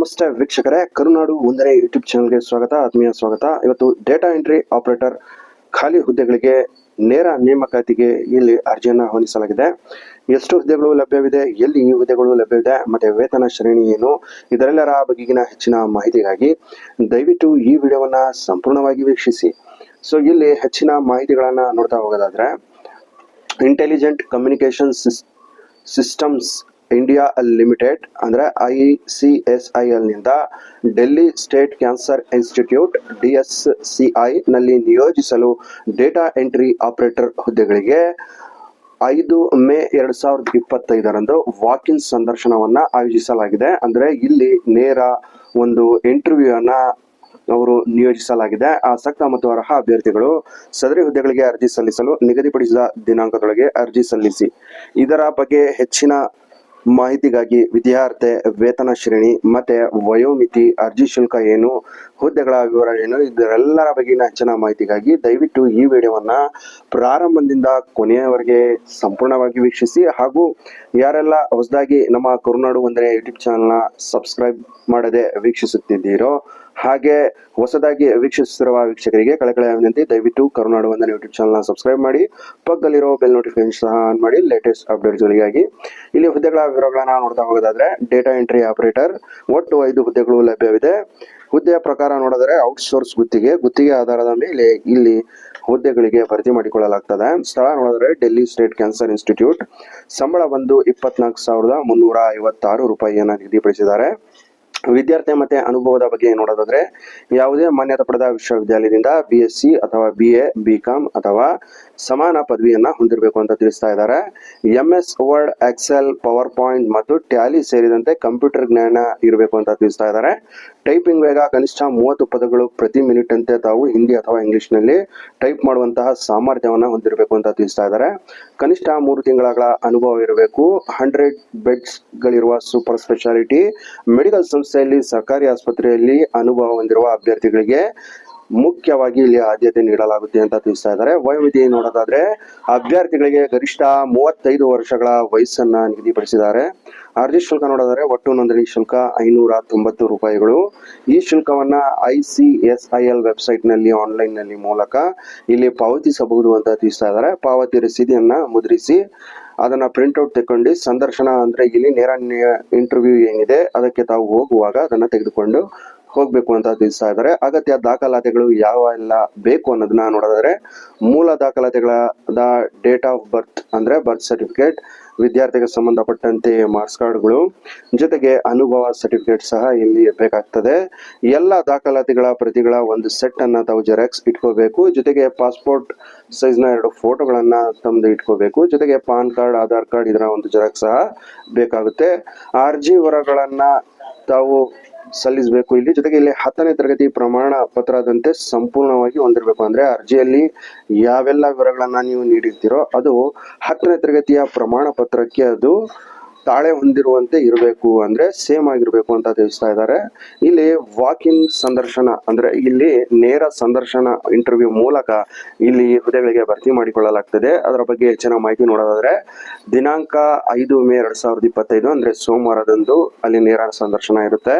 ನಮಸ್ತೆ ವೀಕ್ಷಕರೇ, ಕರುನಾಡು ಒಂದನೇ ಯೂಟ್ಯೂಬ್ ಚಾನಲ್ಗೆ ಸ್ವಾಗತ, ಆತ್ಮೀಯ ಸ್ವಾಗತ. ಇವತ್ತು ಡೇಟಾ ಎಂಟ್ರಿ ಆಪರೇಟರ್ ಖಾಲಿ ಹುದ್ದೆಗಳಿಗೆ ನೇರ ನೇಮಕಾತಿಗೆ ಇಲ್ಲಿ ಅರ್ಜಿಯನ್ನು ಆಹ್ವಾನಿಸಲಾಗಿದೆ ಎಷ್ಟು ಹುದ್ದೆಗಳು ಲಭ್ಯವಿದೆ, ಎಲ್ಲಿ ಈ ಹುದ್ದೆಗಳು ಲಭ್ಯವಿದೆ, ಮತ್ತೆ ವೇತನ ಶ್ರೇಣಿ ಏನು, ಇದರೆಲ್ಲರ ಬಗೆಗಿನ ಹೆಚ್ಚಿನ ಮಾಹಿತಿಗಾಗಿ ದಯವಿಟ್ಟು ಈ ವಿಡಿಯೋವನ್ನ ಸಂಪೂರ್ಣವಾಗಿ ವೀಕ್ಷಿಸಿ. ಸೊ ಇಲ್ಲಿ ಹೆಚ್ಚಿನ ಮಾಹಿತಿಗಳನ್ನು ನೋಡ್ತಾ ಹೋಗೋದಾದ್ರೆ intelligent communication systems India limited, ಅಂದ್ರೆ I C S I ಎಲ್ನಿಂದ Delhi state cancer institute, D S C I ನಲ್ಲಿ ನಿಯೋಜಿಸಲು ಡೇಟಾ ಎಂಟ್ರಿ ಆಪರೇಟರ್ ಹುದ್ದೆಗಳಿಗೆ ಐದು ಮೇ ಎರಡ್ ಸಾವಿರದ ಇಪ್ಪತ್ತೈದರಂದು ವಾಕ್ ಇನ್ ಸಂದರ್ಶನವನ್ನ ಆಯೋಜಿಸಲಾಗಿದೆ. ಅಂದ್ರೆ ಇಲ್ಲಿ ನೇರ ಒಂದು ಇಂಟರ್ವ್ಯೂ ಅನ್ನ ಅವರು ನಿಯೋಜಿಸಲಾಗಿದೆ. ಆಸಕ್ತ ಮತ್ತು ಅರ್ಹ ಅಭ್ಯರ್ಥಿಗಳು ಸದರಿ ಹುದ್ದೆಗಳಿಗೆ ಅರ್ಜಿ ಸಲ್ಲಿಸಲು ನಿಗದಿಪಡಿಸಿದ ದಿನಾಂಕದೊಳಗೆ ಅರ್ಜಿ ಸಲ್ಲಿಸಿ. ಇದರ ಬಗ್ಗೆ ಹೆಚ್ಚಿನ ಮಾಹಿತಿಗಾಗಿ ವಿದ್ಯಾರ್ಥಿ ವೇತನ ಶ್ರೇಣಿ ಮತ್ತೆ ವಯೋಮಿತಿ, ಅರ್ಜಿ ಶುಲ್ಕ ಏನು, ಹುದ್ದೆಗಳ ವಿವರ ಏನು ಇದರೆಲ್ಲರ ಬಗೆಗಿನ ಹೆಚ್ಚಿನ ಮಾಹಿತಿಗಾಗಿ ದಯವಿಟ್ಟು ಈ ವಿಡಿಯೋವನ್ನ ಪ್ರಾರಂಭದಿಂದ ಕೊನೆಯವರೆಗೆ ಸಂಪೂರ್ಣವಾಗಿ ವೀಕ್ಷಿಸಿ. ಹಾಗೂ ಯಾರೆಲ್ಲ ಹೊಸದಾಗಿ ನಮ್ಮ ಕರುನಾಡು ಒಂದನೇ ಯೂಟ್ಯೂಬ್ ಚಾನಲ್ನ ಸಬ್ಸ್ಕ್ರೈಬ್ ಮಾಡದೆ ವೀಕ್ಷಿಸುತ್ತಿದ್ದೀರೋ ಹಾಗೆ ಹೊಸದಾಗಿ ವೀಕ್ಷಿಸುತ್ತಿರುವ ವೀಕ್ಷಕರಿಗೆ ಕಳಕಳಿಯ ವಿನಂತಿ, ದಯವಿಟ್ಟು ಕರುನಾಡು ವಂದನೆ ಯೂಟ್ಯೂಬ್ ಚಾನಲ್ನ ಸಬ್ಸ್ಕ್ರೈಬ್ ಮಾಡಿ, ಪಕ್ಕದಲ್ಲಿರೋ ಬೆಲ್ ನೋಟಿಫಿಕೇಶನ್ ಸಹ ಆನ್ ಮಾಡಿ ಲೇಟೆಸ್ಟ್ ಅಪ್ಡೇಟ್ಸ್ಗಳಿಗಾಗಿ ಇಲ್ಲಿ ಹುದ್ದೆಗಳ ವಿವರಗಳನ್ನ ನೋಡ್ತಾ ಹೋಗೋದಾದ್ರೆ ಡೇಟಾ ಎಂಟ್ರಿ ಆಪರೇಟರ್ ಒಟ್ಟು ಐದು ಹುದ್ದೆಗಳು ಲಭ್ಯವಿದೆ. ಹುದ್ದೆಯ ಪ್ರಕಾರ ನೋಡಿದ್ರೆ ಔಟ್ಸೋರ್ಸ್ ಗುತ್ತಿಗೆ ಗುತ್ತಿಗೆ ಆಧಾರದ ಮೇಲೆ ಇಲ್ಲಿ ಹುದ್ದೆಗಳಿಗೆ ಭರ್ತಿ ಮಾಡಿಕೊಳ್ಳಲಾಗ್ತದೆ. ಸ್ಥಳ ನೋಡಿದ್ರೆ ಡೆಲ್ಲಿ ಸ್ಟೇಟ್ ಕ್ಯಾನ್ಸರ್ ಇನ್ಸ್ಟಿಟ್ಯೂಟ್ ಸಂಬಳ ಬಂದು ಇಪ್ಪತ್ನಾಲ್ಕು ಸಾವಿರದ ಮುನ್ನೂರ ಐವತ್ತಾರು ರೂಪಾಯಿಯನ್ನು ನಿಗದಿಪಡಿಸಿದ್ದಾರೆ. ವಿದ್ಯಾರ್ಥಿ ಮತ್ತೆ ಅನುಭವದ ಬಗ್ಗೆ ನೋಡೋದಾದ್ರೆ, ಯಾವುದೇ ಮಾನ್ಯತೆ ಪಡೆದ ವಿಶ್ವವಿದ್ಯಾಲಯದಿಂದ ಬಿ ಎಸ್ ಸಿ ಅಥವಾ ಬಿ ಎ ಬಿ ಕಾಮ್ ಅಥವಾ ಸಮಾನ ಪದವಿಯನ್ನ ಹೊಂದಿರಬೇಕು ಅಂತ ತಿಳಿಸ್ತಾ ಇದ್ದಾರೆ. M S Word Excel PowerPoint ಮತ್ತು ಟ್ಯಾಲಿ ಸೇರಿದಂತೆ ಕಂಪ್ಯೂಟರ್ ಜ್ಞಾನ ಇರಬೇಕು ಅಂತ ತಿಳಿಸ್ತಾ ಇದ್ದಾರೆ. ಟೈಪಿಂಗ್ ವೇಗ ಕನಿಷ್ಠ ಮೂವತ್ತು ಪದಗಳು ಪ್ರತಿ ಮಿನಿಟ್ ಅಂತೆ ತಾವು ಹಿಂದಿ ಅಥವಾ ಇಂಗ್ಲಿಷ್ನಲ್ಲಿ ಟೈಪ್ ಮಾಡುವಂತಹ ಸಾಮರ್ಥ್ಯವನ್ನು ಹೊಂದಿರಬೇಕು ಅಂತ ತಿಳಿಸ್ತಾ ಇದ್ದಾರೆ. ಕನಿಷ್ಠ ಮೂರು ತಿಂಗಳ ಅನುಭವ ಇರಬೇಕು. ಹಂಡ್ರೆಡ್ ಬೆಡ್ಸ್ ಗಳಿರುವ ಸೂಪರ್ ಸ್ಪೆಷಾಲಿಟಿ ಮೆಡಿಕಲ್ ಸಂಸ್ಥೆಯಲ್ಲಿ ಸರ್ಕಾರಿ ಆಸ್ಪತ್ರೆಯಲ್ಲಿ ಅನುಭವ ಹೊಂದಿರುವ ಅಭ್ಯರ್ಥಿಗಳಿಗೆ ಮುಖ್ಯವಾಗಿ ಇಲ್ಲಿ ಆದ್ಯತೆ ನೀಡಲಾಗುತ್ತೆ ಅಂತ ತಿಳಿಸ್ತಾ ಇದ್ದಾರೆ. ವಯೋಮಿತಿ ನೋಡೋದಾದ್ರೆ ಅಭ್ಯರ್ಥಿಗಳಿಗೆ ಗರಿಷ್ಠ ಮೂವತ್ತೈದು ವರ್ಷಗಳ ವಯಸ್ಸನ್ನ ನಿಗದಿಪಡಿಸಿದ್ದಾರೆ. ಅರ್ಜಿ ಶುಲ್ಕ ನೋಡೋದಾದ್ರೆ ಒಟ್ಟು ನೋಂದಣಿ ಶುಲ್ಕ ಐನೂರ ತೊಂಬತ್ತು ರೂಪಾಯಿಗಳು. ಈ ಶುಲ್ಕವನ್ನ I C S I L ವೆಬ್ಸೈಟ್ನಲ್ಲಿ ಆನ್ಲೈನ್ನಲ್ಲಿ ಮೂಲಕ ಇಲ್ಲಿ ಪಾವತಿಸಬಹುದು ಅಂತ ತಿಳಿಸ್ತಾ ಇದ್ದಾರೆ. ಪಾವತಿ ರಸೀದಿಯನ್ನ ಮುದ್ರಿಸಿ ಅದನ್ನ ಪ್ರಿಂಟ್ಔಟ್ ತಗೊಂಡು ಸಂದರ್ಶನ ಅಂದ್ರೆ ಇಲ್ಲಿ ನೇರ ಇಂಟರ್ವ್ಯೂ ಏನಿದೆ ಅದಕ್ಕೆ ತಾವು ಹೋಗುವಾಗ ಅದನ್ನ ತೆಗೆದುಕೊಂಡು ಹೋಗ್ಬೇಕು ಅಂತ ತಿಳಿಸ್ತಾ ಇದ್ದಾರೆ. ಅಗತ್ಯ ದಾಖಲಾತಿಗಳು ಯಾವ ಎಲ್ಲ ಬೇಕು ಅನ್ನೋದನ್ನ ನೋಡೋದಾದ್ರೆ, ಮೂಲ ದಾಖಲಾತಿಗಳಾದ ಡೇಟ್ ಆಫ್ ಬರ್ತ್ ಅಂದ್ರೆ ಬರ್ತ್ ಸರ್ಟಿಫಿಕೇಟ್, ವಿದ್ಯಾರ್ಥಿಗೆ ಸಂಬಂಧಪಟ್ಟಂತೆ ಮಾರ್ಕ್ಸ್ ಕಾರ್ಡ್ಗಳು, ಜೊತೆಗೆ ಅನುಭವ ಸರ್ಟಿಫಿಕೇಟ್ ಸಹ ಇಲ್ಲಿ ಬೇಕಾಗ್ತದೆ. ಎಲ್ಲ ದಾಖಲಾತಿಗಳ ಪ್ರತಿಗಳ ಒಂದು ಸೆಟ್ ಅನ್ನ ತಾವು ಜೆರಾಕ್ಸ್ ಇಟ್ಕೋಬೇಕು. ಜೊತೆಗೆ ಪಾಸ್ಪೋರ್ಟ್ ಸೈಜ್ನ ಎರಡು ಫೋಟೋಗಳನ್ನ ತಮ್ಮದು ಇಟ್ಕೋಬೇಕು. ಜೊತೆಗೆ ಪಾನ್ ಕಾರ್ಡ್, ಆಧಾರ್ ಕಾರ್ಡ್ ಇದರ ಒಂದು ಜೆರಾಕ್ಸ್ ಸಹ ಬೇಕಾಗುತ್ತೆ. ಅರ್ಜಿ ಹೊರಗಳನ್ನ ತಾವು ಸಲ್ಲಿಸಬೇಕು. ಇಲ್ಲಿ ಜೊತೆಗೆ ಇಲ್ಲಿ ಹತ್ತನೇ ತರಗತಿ ಪ್ರಮಾಣ ಪತ್ರದಂತೆ ಸಂಪೂರ್ಣವಾಗಿ ಹೊಂದಿರಬೇಕು. ಅಂದ್ರೆ ಅರ್ಜಿಯಲ್ಲಿ ಯಾವೆಲ್ಲ ವಿವರಗಳನ್ನ ನೀವು ನೀಡಿರ್ತೀರೋ ಅದು ಹತ್ತನೇ ತರಗತಿಯ ಪ್ರಮಾಣ ಪತ್ರಕ್ಕೆ ಅದು ತಾಳೆ ಹೊಂದಿರುವಂತೆ ಇರಬೇಕು ಅಂದ್ರೆ ಸೇಮ್ ಆಗಿರಬೇಕು ಅಂತ ತಿಳಿಸ್ತಾ ಇದ್ದಾರೆ. ಇಲ್ಲಿ ವಾಕ್ ಇನ್ ಸಂದರ್ಶನ ಅಂದ್ರೆ ಇಲ್ಲಿ ನೇರ ಸಂದರ್ಶನ ಇಂಟರ್ವ್ಯೂ ಮೂಲಕ ಇಲ್ಲಿ ಹುದ್ದೆಗಳಿಗೆ ಭರ್ತಿ ಮಾಡಿಕೊಳ್ಳಲಾಗ್ತದೆ. ಅದರ ಬಗ್ಗೆ ಹೆಚ್ಚಿನ ಮಾಹಿತಿ ನೋಡೋದಾದ್ರೆ, ದಿನಾಂಕ ಐದು ಮೇ ಎರಡ್ ಸಾವಿರದ ಇಪ್ಪತ್ತೈದು ಅಂದ್ರೆ ಸೋಮವಾರದಂದು ಅಲ್ಲಿ ನೇರ ಸಂದರ್ಶನ ಇರುತ್ತೆ.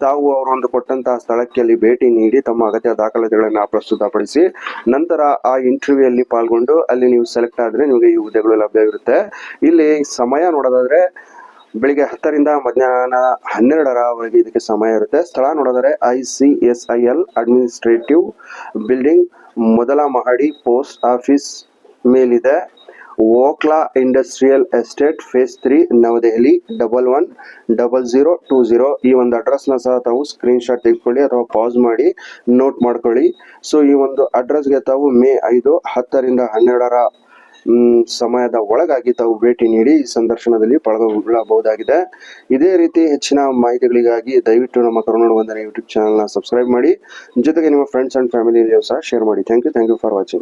ತಾವು ಅವರೊಂದು ಕೊಟ್ಟಂತಹ ಸ್ಥಳಕ್ಕೆ ಅಲ್ಲಿ ಭೇಟಿ ನೀಡಿ ತಮ್ಮ ಅಗತ್ಯ ದಾಖಲಾತಿಗಳನ್ನು ಪ್ರಸ್ತುತಪಡಿಸಿ, ನಂತರ ಆ ಇಂಟರ್ವ್ಯೂ ಅಲ್ಲಿ ಪಾಲ್ಗೊಂಡು ಅಲ್ಲಿ ನೀವು ಸೆಲೆಕ್ಟ್ ಆದ್ರೆ ನಿಮಗೆ ಈ ಹುದ್ದೆಗಳು ಲಭ್ಯವಿರುತ್ತೆ ಇಲ್ಲಿ ಸಮಯ ನೋಡೋದಾದ್ರೆ ಬೆಳಿಗ್ಗೆ ಹತ್ತರಿಂದ ಮಧ್ಯಾಹ್ನ ಹನ್ನೆರಡರವರೆಗೆ ಇದಕ್ಕೆ ಸಮಯ ಇರುತ್ತೆ. ಸ್ಥಳ ನೋಡಿದರೆ I C S I L administrative building ಮೊದಲ ಮಹಡಿ ಪೋಸ್ಟ್ ಆಫೀಸ್ ಮೇಲಿದೆ. Okhla industrial estate phase three Navadehali double one double zero two zero ಈ ಒಂದು ಅಡ್ರೆಸ್ನ ಸಹ ತಾವು ಸ್ಕ್ರೀನ್ಶಾಟ್ ತೆಗೆದುಕೊಳ್ಳಿ ಅಥವಾ ಪಾಸ್ ಮಾಡಿ ನೋಟ್ ಮಾಡ್ಕೊಳ್ಳಿ. ಸೊ ಈ ಒಂದು ಅಡ್ರೆಸ್ಗೆ ತಾವು ಮೇ ಐದು ಹತ್ತರಿಂದ ಹನ್ನೆರಡರ ಸಮಯದ ಒಳಗಾಗಿ ತಾವು ಭೇಟಿ ನೀಡಿ ಸಂದರ್ಶನದಲ್ಲಿ ಪಾಲ್ಗೊಳ್ಳಬಹುದಾಗಿದೆ. ಇದೇ ರೀತಿ ಹೆಚ್ಚಿನ ಮಾಹಿತಿಗಳಿಗಾಗಿ ದಯವಿಟ್ಟು ನಮ್ಮ ಕರುನಾಡು ವಂದನೆ ಯೂಟ್ಯೂಬ್ ಚಾನಲ್ನ ಸಬ್ಸ್ಕ್ರೈಬ್ ಮಾಡಿ. ಜೊತೆಗೆ ನಿಮ್ಮ ಫ್ರೆಂಡ್ಸ್ ಅಂಡ್ ಫ್ಯಾಮಿಲಿ ಸಹ ಶೇರ್ ಮಾಡಿ. Thank you thank you for watching